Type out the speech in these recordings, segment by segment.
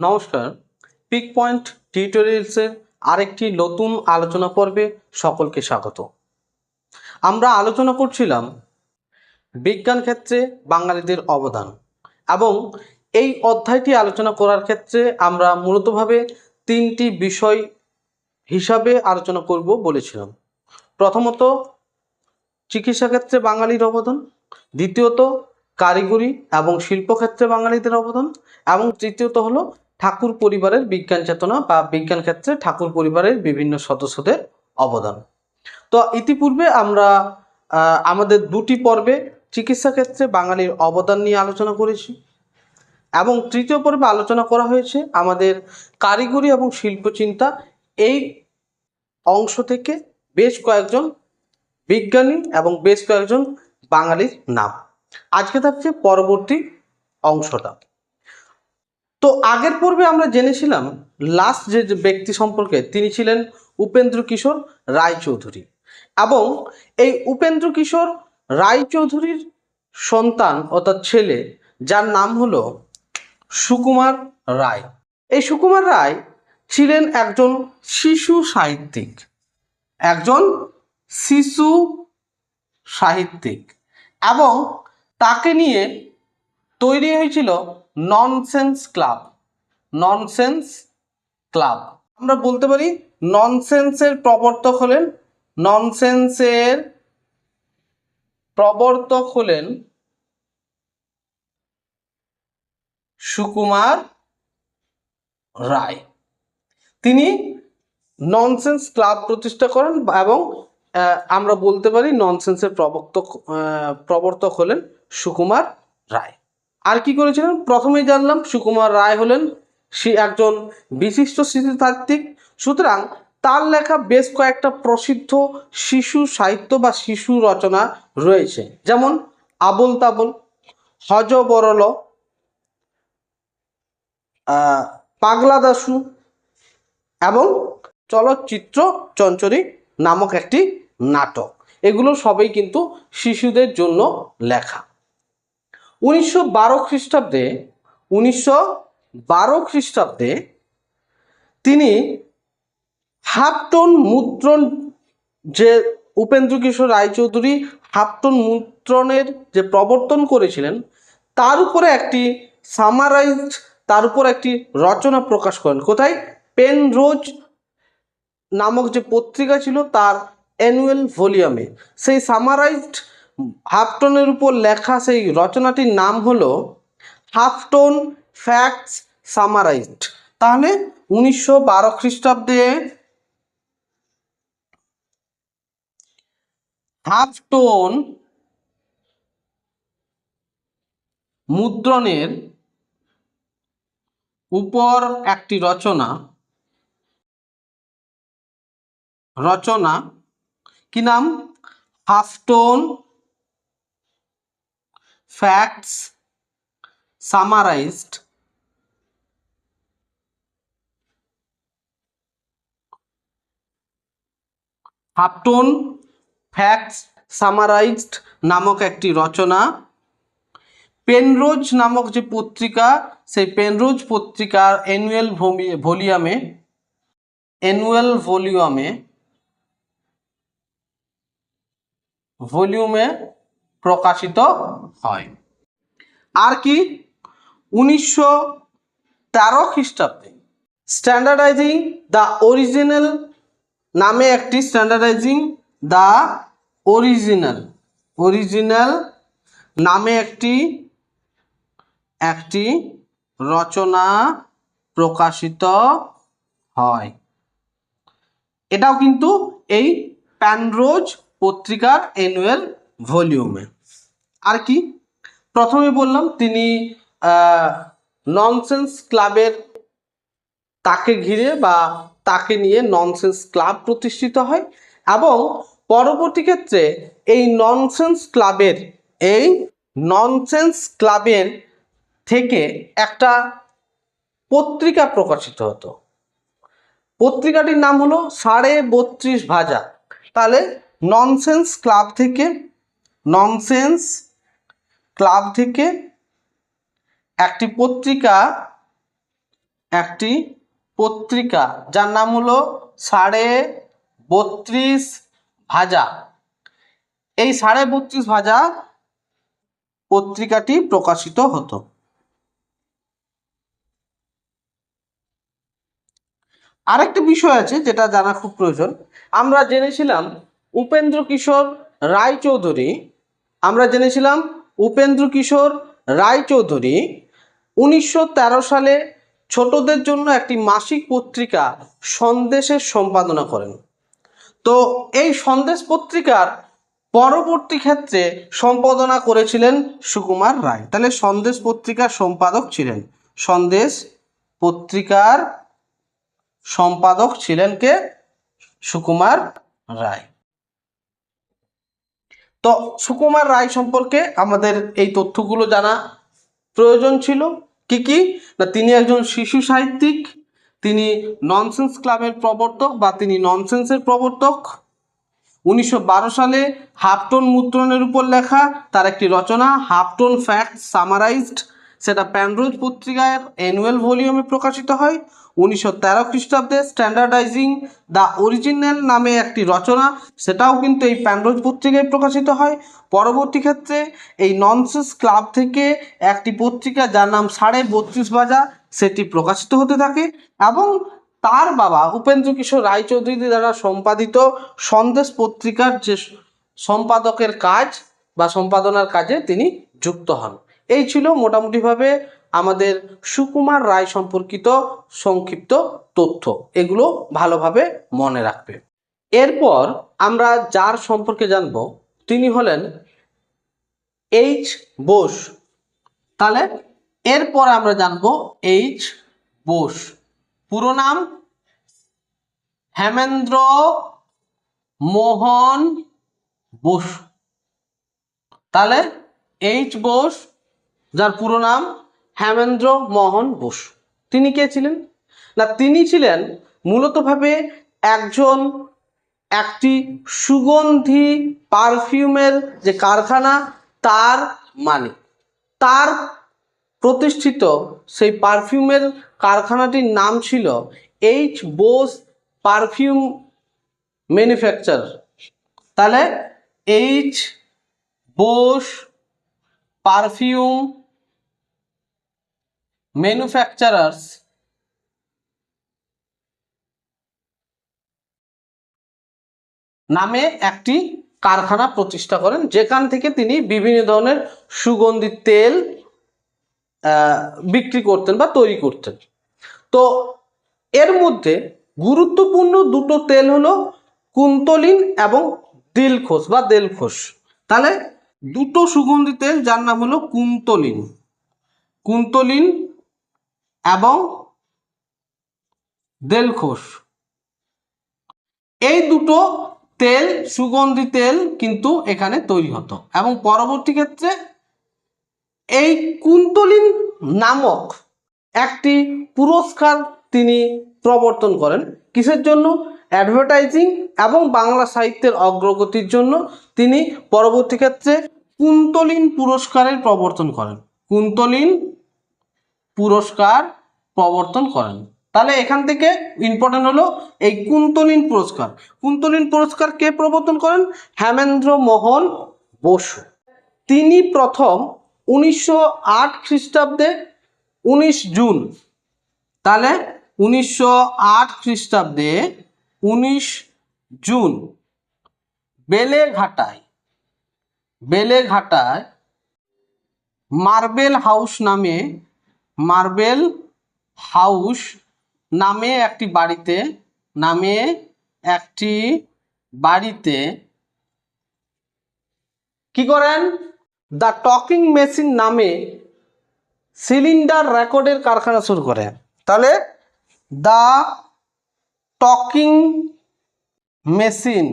নমস্কার। Pick point টিউটোরিয়ালসের আরেকটি নতুন আলোচনা পর্বে সকলকে স্বাগত। আমরা আলোচনা করছিলাম বিজ্ঞান ক্ষেত্রে বাঙালিদের অবদান এবং এই অধ্যায়টি আলোচনা করার ক্ষেত্রে আমরা মূলতভাবে তিনটি বিষয় হিসাবে আলোচনা করব বলেছিলাম। প্রথমত, চিকিৎসা ক্ষেত্রে বাঙালির অবদান। দ্বিতীয়ত, কারিগরি এবং শিল্পক্ষেত্রে বাঙালিদের অবদান। এবং তৃতীয়ত হলো ঠাকুর পরিবারের বিজ্ঞান চেতনা বা বিজ্ঞান ক্ষেত্রে ঠাকুর পরিবারের বিভিন্ন সদস্যদের অবদান। তো ইতিপূর্বে আমরা আমাদের দুটি পর্বে চিকিৎসা ক্ষেত্রে বাঙালির অবদান নিয়ে আলোচনা করেছি এবং তৃতীয় পর্বে আলোচনা করা হয়েছে আমাদের কারিগরি এবং শিল্পচিন্তা এই অংশ থেকে বেশ কয়েকজন বিজ্ঞানী এবং বেশ কয়েকজন বাঙালির নাম। আজকে থাকছে পরবর্তী অংশটা। তো আগের পর্বে আমরা জেনেছিলাম লাস্ট যে ব্যক্তি সম্পর্কে, তিনি ছিলেন উপেন্দ্র কিশোর রায়চৌধুরী। এবং এই উপেন্দ্র কিশোর রায়চৌধুরীর সন্তান অর্থাৎ ছেলে, যার নাম হলো সুকুমার রায়। এই সুকুমার রায় ছিলেন একজন শিশু সাহিত্যিক, একজন শিশু সাহিত্যিক। এবং তাকে নিয়ে তৈরি হয়েছিল ননসেন্স ক্লাব ননসেন্স ক্লাব আমরা বলতে পারি ননসেন্সের প্রবর্তক হলেন ননসেন্সের প্রবর্তক হলেন সুকুমার রায়। তিনি ননসেন্স ক্লাব প্রতিষ্ঠা করেন এবং আমরা বলতে পারি ননসেন্সের প্রবর্তক প্রবর্তক হলেন সুকুমার রায়। আর কি করেছিলেন? প্রথমেই জানলাম সুকুমার রায় হলেন। সে একজন বিশিষ্ট শিশুতাত্ত্বিক সুতরাং তার লেখা বেশ কয়েকটা প্রসিদ্ধ শিশু সাহিত্য বা শিশু রচনা রয়েছে। যেমন আবল তাবল হজ বরল পাগলা দাসু এবং চলচ্চিত্র চঞ্চরী নামক একটি নাটক। এগুলো সবই কিন্তু শিশুদের জন্য লেখা। উনিশশো বারো খ্রিস্টাব্দে, উনিশশো বারো খ্রিস্টাব্দে তিনি হাফটন মুদ্রণ যে উপেন্দ্র কিশোর রায়চৌধুরী হাফটন মুদ্রণের যে প্রবর্তন করেছিলেন, তার উপরে একটি সামারাইজড, তার উপর একটি রচনা প্রকাশ করেন। কোথায়? পেন রোজ নামক যে পত্রিকা ছিল, তার অ্যানুয়াল ভলিউমে সেই সামারাইজড হাফটনের উপর লেখা সেই রচনাটির নাম হলো হাফটন ফ্যাক্টস সামারাইজড। তাহলে উনিশশো বারো খ্রিস্টাব্দে হাফটন মুদ্রণের উপর একটি রচনা রচনা, কি নাম? Halftone facts summarised halftone facts summarised নামক একটি রচনা। পেনরোজ নামক যে পত্রিকা, সেই পেনরোজ পত্রিকার অ্যানুয়াল ভলিউমে অ্যানুয়াল ভলিউমে ভলিউমে প্রকাশিত হয়। আর কি? উনিশশো তেরো খ্রিস্টাব্দে। স্ট্যান্ডার্ডাইজিং দ্য অরিজিনাল নামে একটি স্ট্যান্ডার্ডাইজিং দ্য অরিজিনাল অরিজিনাল নামে একটি একটি রচনা প্রকাশিত হয়। এটাও কিন্তু এই প্যানরোজ পত্রিকার অ্যানুয়াল ভলিউমে আর কি? প্রথমে বললাম তিনি ননসেন্স ক্লাবের তাকে ঘিরে বা তাকে নিয়ে ননসেন্স ক্লাব প্রতিষ্ঠিত হয় এবং পরবর্তী ক্ষেত্রে এই ননসেন্স ক্লাবের এই ননসেন্স ক্লাবের থেকে একটা পত্রিকা প্রকাশিত হতো। পত্রিকাটির নাম হলো সাড়ে বত্রিশ ভাজা তাহলে ননসেন্স ক্লাব থেকে ননসেন্স ক্লাব থেকে একটি পত্রিকা একটি পত্রিকা, যার নাম হলো সাড়ে বত্রিশ ভাজা। এই সাড়ে বত্রিশ ভাজা পত্রিকাটি প্রকাশিত হতো। আরেকটা বিষয় আছে যেটা জানা খুব প্রয়োজন। আমরা জেনেছিলাম উপেন্দ্র কিশোর রায়চৌধুরী, আমরা জেনেছিলাম উপেন্দ্র কিশোর রায়চৌধুরী উনিশশো তেরো সালে ছোটদের জন্য একটি মাসিক পত্রিকা সন্দেশের সম্পাদনা করেন। তো এই সন্দেশ পত্রিকার পরবর্তী ক্ষেত্রে সম্পাদনা করেছিলেন সুকুমার রায়। তাহলে সন্দেশ পত্রিকার সম্পাদক ছিলেন। সন্দেশ পত্রিকার সম্পাদক ছিলেন কে? সুকুমার রায়। তো সুকুমার রায় সম্পর্কে আমাদের এই তথ্যগুলো জানা প্রয়োজন ছিল। কি কি? না, তিনি একজন শিশু সাহিত্যিক, তিনি ননসেন্স ক্লাবের প্রবর্তক বা তিনি ননসেন্সের প্রবর্তক। উনিশশো বারো সালে হাফটোন মুদ্রণের উপর লেখা তার একটি রচনা হাফটোন ফ্যাক্ট সামারাইজড সেটা প্যানরোজ পত্রিকার অ্যানুয়াল ভলিউমে প্রকাশিত হয়। উনিশশো তেরো খ্রিস্টাব্দে স্ট্যান্ডার্ডাইজিং দ্য অরিজিনাল নামে একটি রচনা, সেটাও কিন্তু এই প্যানরোজ পত্রিকায় প্রকাশিত হয়। পরবর্তী ক্ষেত্রে এই ননসেন্স ক্লাব থেকে একটি পত্রিকা যার নাম সাড়ে বত্রিশ বাজা সেটি প্রকাশিত হতে থাকে এবং তার বাবা উপেন্দ্র কিশোর রায়চৌধুরী দ্বারা সম্পাদিত সন্দেশ পত্রিকার যে সম্পাদকের কাজ বা সম্পাদনার কাজে তিনি যুক্ত হন। এই ছিল মোটামুটিভাবে আমাদের সুকুমার রায় সম্পর্কিত সংক্ষিপ্ত তথ্য। এগুলো ভালোভাবে মনে রাখবে। এরপর আমরা যার সম্পর্কে জানব, তিনি হলেন এইচ বোস। তাহলে এরপর আমরা জানব এইচ বোস। পুরো নাম? হেমেন্দ্র মোহন বোস। তাহলে এইচ বোস যার পুরো নাম হেমেন্দ্র মোহন বোস। তিনি কে ছিলেন? না, তিনি ছিলেন মূলতভাবে একজন একটি সুগন্ধি পারফিউমের যে কারখানা, তার মালিক। তার প্রতিষ্ঠিত সেই পারফিউমের কারখানাটির নাম ছিল এইচ বোস পারফিউম ম্যানুফ্যাকচার তাহলে এইচ বোস পারফিউম ম্যানুফ্যাকচারার্স নামে একটি কারখানা প্রতিষ্ঠা করেন, যেখান থেকে তিনি বিভিন্ন ধরনের সুগন্ধি তেল বিক্রি করতেন বা তৈরি করতেন। তো এর মধ্যে গুরুত্বপূর্ণ দুটো তেল হলো কুন্তলিন এবং দিলখোস বা দেলখোস। তাহলে দুটো সুগন্ধি তেল যার নাম হলো কুন্তলিন। কুন্তলিন এবং দেলখোস এই দুটো তেল, সুগন্ধি তেল কিন্তু এখানে তৈরি হতো। এবং পরবর্তী ক্ষেত্রে এই কুন্তলিন নামক একটি পুরস্কার তিনি প্রবর্তন করেন। কিসের জন্য? অ্যাডভার্টাইজিং এবং বাংলা সাহিত্যের অগ্রগতির জন্য তিনি পরবর্তী ক্ষেত্রে কুন্তলিন পুরস্কারের প্রবর্তন করেন। কুন্তলিন পুরস্কার প্রবর্তন করেন। তাহলে এখান থেকে ইম্পর্টেন্ট হলো এই কুন্তলিন পুরস্কার। কুন্তলিন পুরস্কার কে প্রবর্তন করেন? হেমেন্দ্র মোহন বসু। তিনি প্রথম উনিশশো আট খ্রিস্টাব্দে উনিশ জুন, তাহলে উনিশশো আট খ্রিস্টাব্দে উনিশ জুন, বেলেঘাটায় বেলেঘাটায় মার্বেল হাউস নামে মার্বেল হাউস নামে একটি বাড়িতে, নামে একটি বাড়িতে। কি করেন? দ্য টকিং মেশিন নামে সিলিন্ডার রেকর্ডের কারখানা শুরু করে তাহলে, দ্য টকিং মেশিন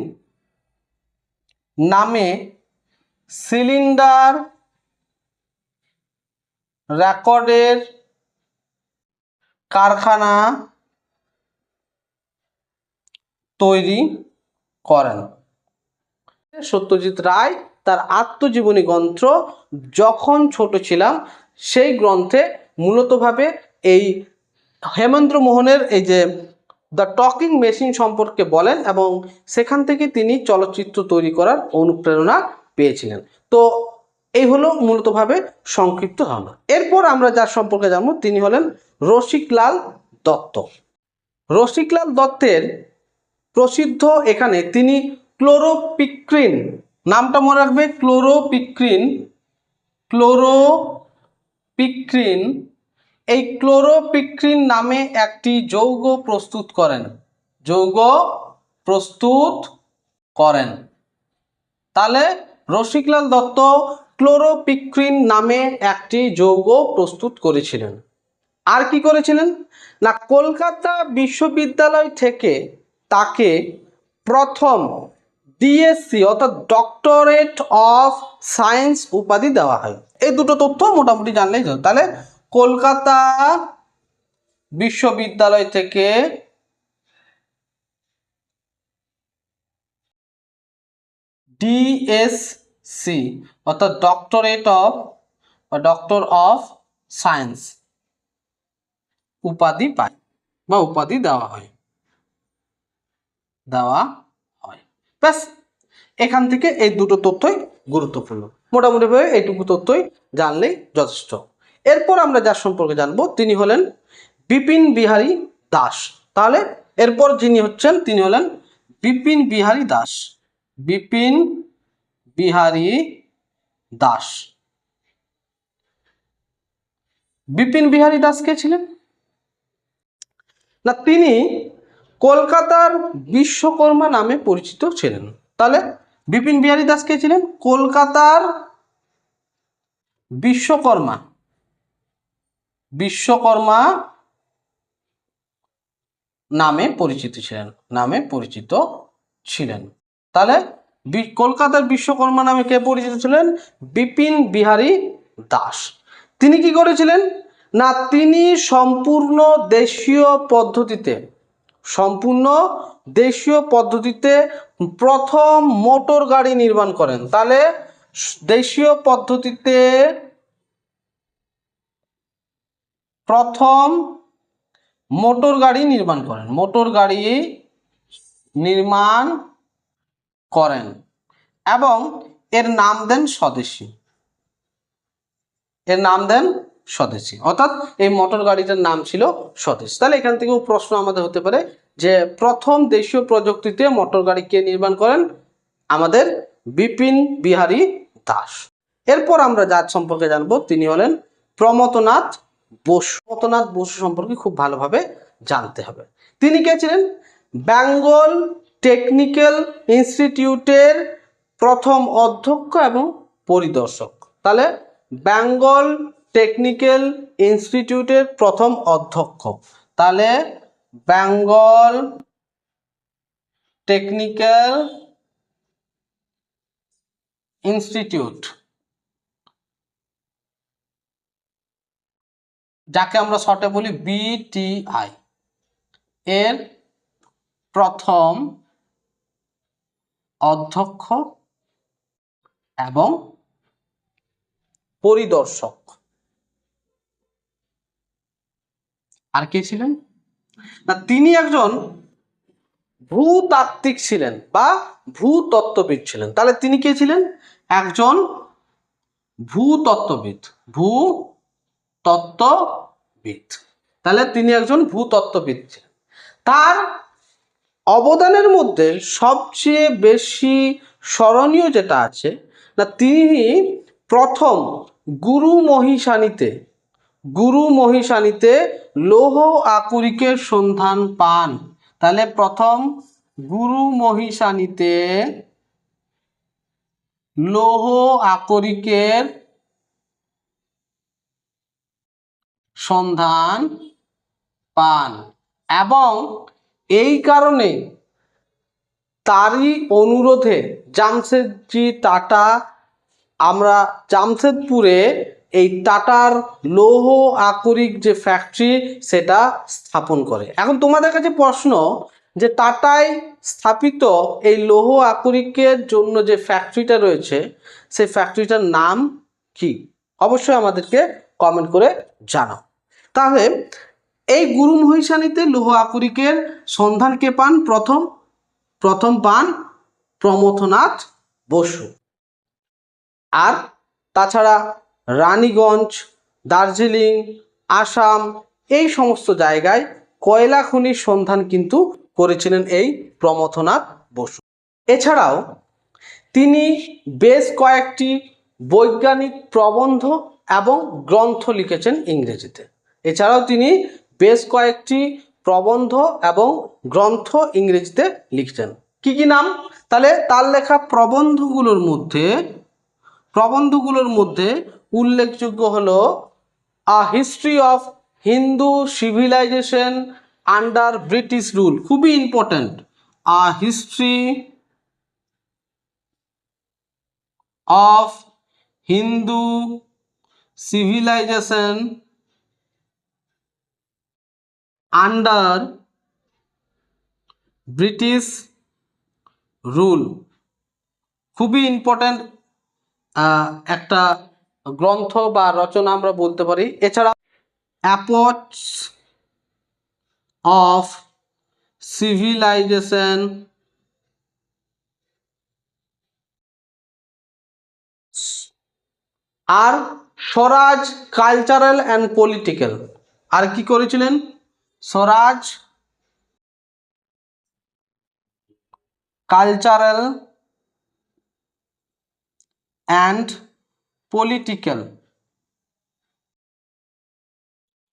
নামে সিলিন্ডার রেকর্ডের কারখানা তৈরি করেন। সত্যজিৎ রায় তার আত্মজীবনী গ্রন্থ যখন ছোট ছিলাম সেই গ্রন্থে মূলতভাবে এই হেমেন্দ্র মোহনের এই যে দ্য টকিং মেশিন সম্পর্কে বলেন এবং সেখান থেকে তিনি চলচ্চিত্র তৈরি করার অনুপ্রেরণা পেয়েছিলেন। তো এই হলো মূলতভাবে সংক্ষিপ্ত ধারণা এরপর আমরা যার সম্পর্কে জানব তিনি হলেন রসিকলাল দত্ত। রসিকলাল দত্তের প্রসিদ্ধ এখানে তিনি ক্লোরোপিক্রিন নামটা মনে রাখবে, ক্লোরোপিক্রিন ক্লোরোপিক্রিন। এই ক্লোরোপিক্রিন নামে একটি যৌগ প্রস্তুত করেন, যৌগ প্রস্তুত করেন। তাহলে রসিকলাল দত্ত ক্লোরোপিক্রিন নামে একটি যৌগ প্রস্তুত করেছিলেন। আর কি করেছিলেন? না, কলকাতা বিশ্ববিদ্যালয় থেকে তাকে প্রথম ডিএসসি অর্থাৎ ডক্টরেট অফ সায়েন্স উপাধি দেওয়া হয়। এই দুটো তথ্য মোটামুটি জানলেই হলো তাহলে কলকাতা বিশ্ববিদ্যালয় থেকে ডিএসসি অর্থাৎ ডক্টরেট অফ বা ডক্টর অফ সায়েন্স উপাধি পায়, বা উপাধি দেওয়া হয়। দেওয়া হয়। ব্যাস, এখান থেকে এই দুটো তথ্যই গুরুত্বপূর্ণ। মোটামুটিভাবে এইটুকু তথ্যই জানলেই যথেষ্ট। এরপর আমরা যার সম্পর্কে জানব, তিনি হলেন বিপিন বিহারী দাস। তাহলে এরপর যিনি হচ্ছেন, তিনি হলেন বিপিন বিহারী দাস। বিপিন বিহারী দাস। বিপিন বিহারী দাস কে ছিলেন? না, তিনি কলকাতার বিশ্বকর্মা নামে পরিচিত ছিলেন। তাহলে বিপিন বিহারী দাস কে ছিলেন? কলকাতার বিশ্বকর্মা। বিশ্বকর্মা নামে পরিচিত ছিলেন, নামে পরিচিত ছিলেন। তাহলে কলকাতার বিশ্বকর্মা নামে কে পরিচিত ছিলেন? বিপিন বিহারী দাস। তিনি কি করেছিলেন? না, তিনি সম্পূর্ণ দেশীয় পদ্ধতিতে, সম্পূর্ণ দেশীয় পদ্ধতিতে প্রথম মোটর গাড়ি নির্মাণ করেন। তাহলে দেশীয় পদ্ধতিতে প্রথম মোটর গাড়ি নির্মাণ করেন। মোটর গাড়ি নির্মাণ করেন এবং এর নাম দেন স্বদেশী। এর নাম দেন স্বদেশী। অর্থাৎ এই মোটর গাড়িটার নাম ছিল স্বদেশ। তাহলে এখান থেকেও প্রশ্ন আমাদের হতে পারে যে প্রথম দেশীয় প্রযুক্তিতে মোটর গাড়ি কে নির্মাণ করেন? আমাদের বিপিন বিহারী দাস। এরপর আমরা যার সম্পর্কে জানব। তিনি হলেন প্রমতনাথ বসু। প্রমতনাথ বসু সম্পর্কে খুব ভালোভাবে জানতে হবে। তিনি কে ছিলেন? বেঙ্গল টেকনিক্যাল ইনস্টিটিউটের প্রথম অধ্যক্ষ এবং পরিদর্শক। তাহলে বেঙ্গল টেকনিক্যাল ইনস্টিটিউটের প্রথম অধ্যক্ষ। তাহলে বেঙ্গল টেকনিক্যাল ইনস্টিটিউট। যাকে আমরা শর্টে বলি বিটিআই এর প্রথম অধ্যক্ষ এবং পরিদর্শক। আর কে ছিলেন? না, তিনি একজন ভূতাত্ত্বিক ছিলেন বা ভূতত্ত্ববিদ ছিলেন। তাহলে তিনি কে ছিলেন? একজন ভূতত্ত্ববিদ ভূ তত্ত্ববিদ তাহলে তিনি একজন ভূতত্ত্ববিদ ছিলেন। তার অবদানের মধ্যে সবচেয়ে বেশি স্মরণীয় যেটা আছে, না তিনি প্রথম গুরু মহিষানীতে গুরু মহিষানীতে লৌহ আকরিকের সন্ধান পান। তাহলে প্রথম গুরু মহিষানীতে লৌহ আকরিকের সন্ধান পান এবং এই কারণে তারই অনুরোধে জামশেদজি টাটা, আমরা জামশেদপুরে এই টাটার লৌহ আকরিক যে ফ্যাক্টরি সেটা স্থাপন করে। এখন তোমাদের কাছে প্রশ্ন যে টাটায় স্থাপিত এই লৌহ আকরিকের জন্য যে ফ্যাক্টরিটা রয়েছে, সেই ফ্যাক্টরিটার নাম কি? অবশ্যই আমাদেরকে কমেন্ট করে জানাও। তাহলে এই গুরু মহিষানীতে লৌহ আকরিকের সন্ধান কে পান? প্রথম প্রথম পান প্রমথনাথ বসু। আর তাছাড়া রানীগঞ্জ, দার্জিলিং, আসাম, এই সমস্ত জায়গায় কয়লা খনির সন্ধান কিন্তু করেছিলেন এই প্রমথনাথ বসু। এছাড়াও তিনি বেশ কয়েকটি বৈজ্ঞানিক প্রবন্ধ এবং গ্রন্থ লিখেছেন ইংরেজিতে। এছাড়াও তিনি বেশ কয়েকটি প্রবন্ধ এবং গ্রন্থ ইংরেজিতে লিখছেন। কি কি নাম? তাহলে তার লেখা প্রবন্ধগুলোর মধ্যে প্রবন্ধগুলোর মধ্যে উল্লেখযোগ্য হলো a history of Hindu civilization under British rule খুবই important a history of Hindu civilization under British rule খুবই ইম্পর্ট্যান্ট একটা গ্রন্থ বা রচনা আমরা বলতে পারি। এছাড়া অ্যাপোচ অফ সিভিলাইজেশন আর স্বরাজ কালচারাল অ্যান্ড পলিটিক্যাল আর কি করেছিলেন? স্বরাজ কালচারাল অ্যান্ড পলিটিক্যাল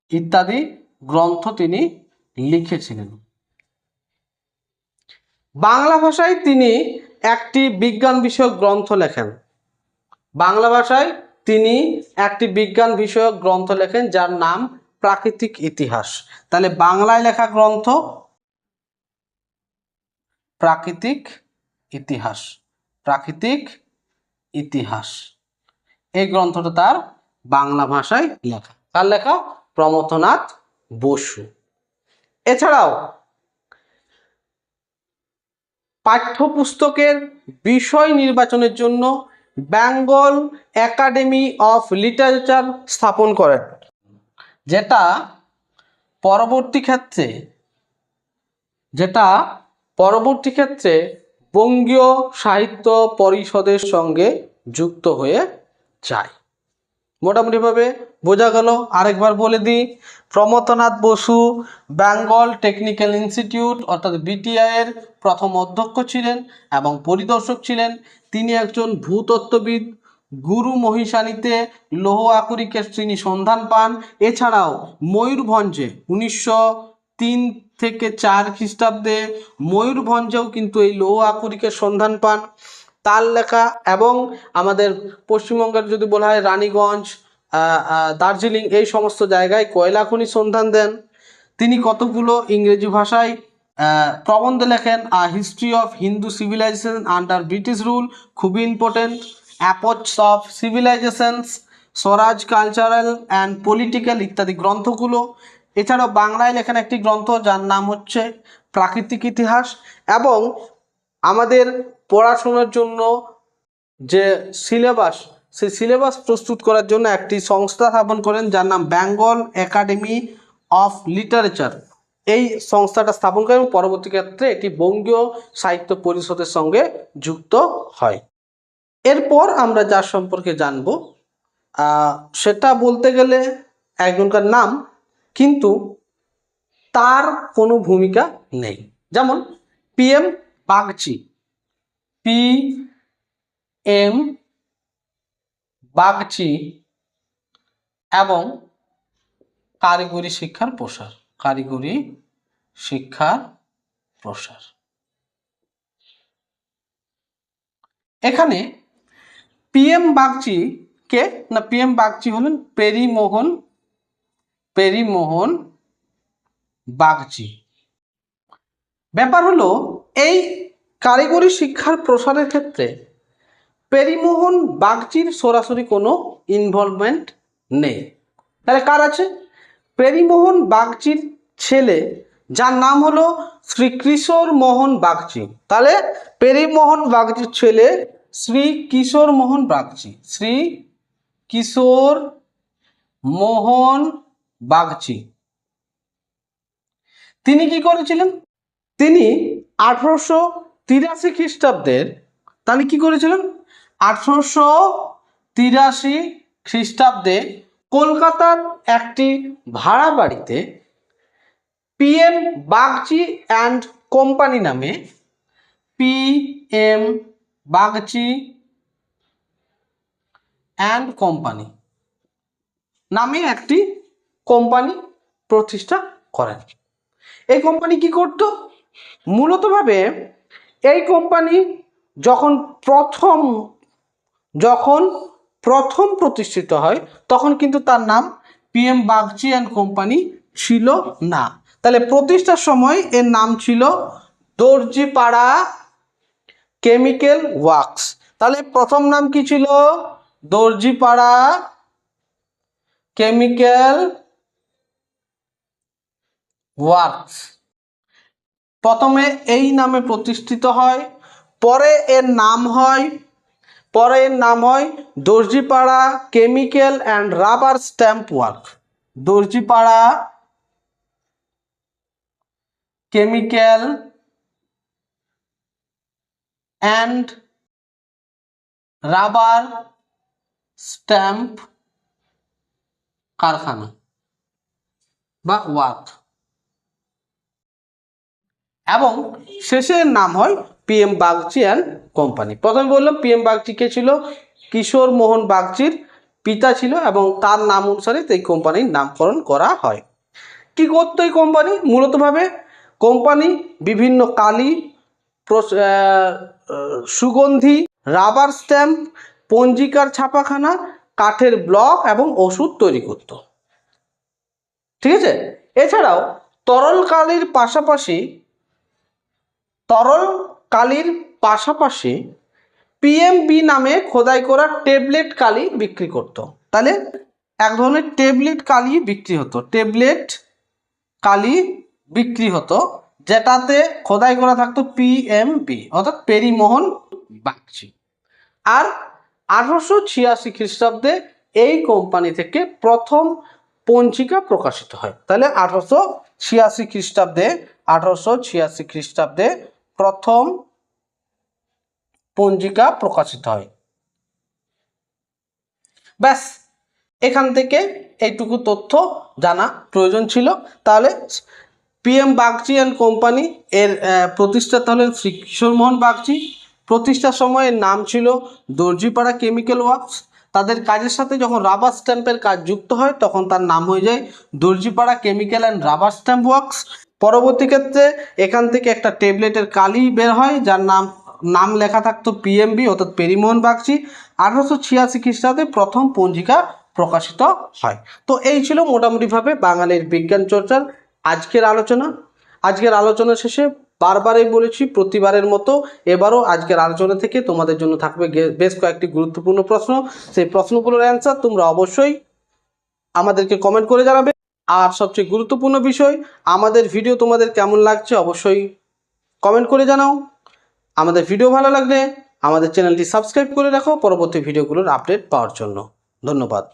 ইত্যাদি গ্রন্থ তিনি লিখেছিলেন। বাংলা ভাষায় তিনি একটি বিজ্ঞান বিষয়ক গ্রন্থ লেখেন। বাংলা ভাষায় তিনি একটি বিজ্ঞান বিষয়ক গ্রন্থ লেখেন যার নাম প্রাকৃতিক ইতিহাস। তাহলে বাংলায় লেখা গ্রন্থ প্রাকৃতিক ইতিহাস। প্রাকৃতিক ইতিহাস। এই গ্রন্থটা তার বাংলা ভাষায় লেখা। তার লেখা প্রমথনাথ বসু। এছাড়াও পাঠ্যপুস্তকের বিষয় নির্বাচনের জন্য বেঙ্গল একাডেমি অফ লিটারেচার স্থাপন করেন। যেটা পরবর্তী ক্ষেত্রে, যেটা পরবর্তী ক্ষেত্রে বঙ্গীয় সাহিত্য পরিষদের সঙ্গে যুক্ত হয়ে যায়। মোটামুটিভাবে বোঝা গেল। আরেকবার বলে দিই, প্রমথনাথ বসু বেঙ্গল টেকনিক্যাল ইনস্টিটিউট, অর্থাৎ বিটিআইয়ের প্রথম অধ্যক্ষ ছিলেন এবং পরিদর্শক ছিলেন। তিনি একজন ভূতত্ত্ববিদ গুরু মহিষানীতে লৌহ আকরিকের তিনি সন্ধান পান। এছাড়াও ময়ূরভঞ্জে উনিশশো তিন থেকে চার খ্রিস্টাব্দে ময়ূরভঞ্জেও কিন্তু এই লৌহ আকরিকের সন্ধান পান। তার লেখা এবং আমাদের পশ্চিমবঙ্গের যদি বলা হয় রানীগঞ্জ দার্জিলিং এই সমস্ত জায়গায় কয়লা খনি সন্ধান দেন। তিনি কতগুলো ইংরেজি ভাষায় প্রবন্ধ লেখেন, a history of Hindu civilization under British rule খুবই important epoch of civilizations Swaraj cultural and political ইত্যাদি গ্রন্থগুলো। এছাড়াও বাংলায় লেখেন একটি গ্রন্থ যার নাম হচ্ছে প্রাকৃতিক ইতিহাস এবং আমাদের পড়াশোনার জন্য যে সিলেবাস, সেই সিলেবাস প্রস্তুত করার জন্য একটি সংস্থা স্থাপন করেন যার নাম বেঙ্গল একাডেমি অফ লিটারেচার এই সংস্থাটা স্থাপন করেন এবং পরবর্তী ক্ষেত্রে এটি বঙ্গীয় সাহিত্য পরিষদের সঙ্গে যুক্ত হয়। এরপর আমরা যার সম্পর্কে জানব সেটা বলতে গেলে একজনকার নাম, কিন্তু তার কোনো ভূমিকা নেই। যেমন PM Bagchi. P M Bagchi এবং কারিগরি শিক্ষার প্রসার, কারিগরি শিক্ষার প্রসার। এখানে পিএম বাগচি কে? না পিএম বাগচি হলেন পেরিমোহন পেরিমোহন বাগচি ব্যাপার হলো, এই কারিগরি শিক্ষার প্রসারের ক্ষেত্রে পেরিমোহন বাগচির সরাসরি কোনো ইনভলভমেন্ট নেই। তাহলে কার আছে? পেরিমোহন বাগচির ছেলে, যার নাম হলো শ্রী কিশোর মোহন বাগচি। তাহলে পেরিমোহন বাগচির ছেলে শ্রী কিশোর মোহন বাগচি, শ্রী কিশোর মোহন বাগচি। তিনি কি করেছিলেন? তিনি আঠারোশো তিরাশি খ্রিস্টাব্দের তাহলে কি করেছিলেন? আঠারোশো তিরাশি খ্রিস্টাব্দে কলকাতার একটি ভাড়া বাড়িতে পিএম বাগচি অ্যান্ড কোম্পানি নামে P M Bagchi and company নামে একটি কোম্পানি প্রতিষ্ঠা করেন। এই কোম্পানি কি করত? মূলতভাবে এই কোম্পানি যখন প্রথম যখন প্রথম প্রতিষ্ঠিত হয়, তখন কিন্তু তার নাম পিএম বাগচি অ্যান্ড কোম্পানি ছিল না। তাহলে প্রতিষ্ঠার সময় এর নাম ছিল দর্জিপাড়া কেমিক্যাল ওয়ার্কস তাহলে প্রথম নাম কি ছিল? দর্জিপাড়া কেমিক্যাল ওয়ার্কস প্রথমে এই নামে প্রতিষ্ঠিত হয়, পরে এর নাম হয়, পরে এর নাম হয় Darjipara chemical and rubber stamp work. Darjipara chemical and rubber stamp কারখানা বা ওয়ার্ক এবং শেষের নাম হয় পিএম বাগচি অ্যান্ড কোম্পানি প্রথমে বললাম পিএম বাগচি কে ছিল? কিশোর মোহন বাগচির পিতা ছিল এবং তার নাম অনুসারে এই কোম্পানির নামকরণ করা হয়। কি করতো এই কোম্পানি মূলতভাবে কোম্পানি বিভিন্ন কালি সুগন্ধি, রাবার স্ট্যাম্প, পঞ্জিকার ছাপাখানা, কাঠের ব্লক এবং ওষুধ তৈরি করত। ঠিক আছে? এছাড়াও তরল কালির পাশাপাশি, তরল কালির পাশাপাশি পিএমবি নামে খোদাই করা ট্যাবলেট কালি বিক্রি করত। তাহলে এক ধরনের ট্যাবলেট কালি বিক্রি হতো। ট্যাবলেট কালি বিক্রি হতো। যেটাতে খোদাই করা থাকতো পিএমবি অর্থাৎ পেরিমোহন বাগচি। আর আঠারোশো ছিয়াশি খ্রিস্টাব্দে এই কোম্পানি থেকে প্রথম পঞ্জিকা প্রকাশিত হয়। তাহলে আঠারোশো ছিয়াশি খ্রিস্টাব্দে, আঠারোশো ছিয়াশি খ্রিস্টাব্দে প্রথম পঞ্জিকা প্রকাশিত হয়। ব্যাস, এখান থেকে এইটুকু তথ্য জানা প্রয়োজন ছিল। তাহলে পিএম বাগচি অ্যান্ড কোম্পানি এর প্রতিষ্ঠাতা হলেন শ্রী কিশোর মোহন বাগচি। প্রতিষ্ঠার সময় এর নাম ছিল দর্জিপাড়া কেমিক্যাল ওয়ার্কস তাদের কাজের সাথে যখন রাবার স্ট্যাম্পের কাজ যুক্ত হয়, তখন তার নাম হয়ে যায় Darjipara chemical and rubber stamp works পরবর্তী ক্ষেত্রে এখান থেকে একটা ট্যাবলেটের কালি বের হয়, যার নাম নাম লেখা থাকতো পিএমবি অর্থাৎ পেরিমোহন বাগচি। আঠারোশো ছিয়াশি খ্রিস্টাব্দে প্রথম পঞ্জিকা প্রকাশিত হয়। তো এই ছিল মোটামুটিভাবে বাঙালির বিজ্ঞান চর্চার আজকের আলোচনা আজকের আলোচনা শেষে বারবারই বলেছি প্রতিবারের মতো এবারও আজকের আলোচনা থেকে তোমাদের জন্য থাকবে বেশ কয়েকটি গুরুত্বপূর্ণ প্রশ্ন। সেই প্রশ্নগুলোর অ্যান্সার তোমরা অবশ্যই আমাদেরকে কমেন্ট করে জানাবে। আর সবচেয়ে গুরুত্বপূর্ণ বিষয়, আমাদের ভিডিও তোমাদের কেমন লাগছে অবশ্যই কমেন্ট করে জানাও। আমাদের ভিডিও ভালো লাগলে আমাদের চ্যানেলটি সাবস্ক্রাইব করে রাখো পরবর্তী ভিডিওগুলোর আপডেট পাওয়ার জন্য। ধন্যবাদ।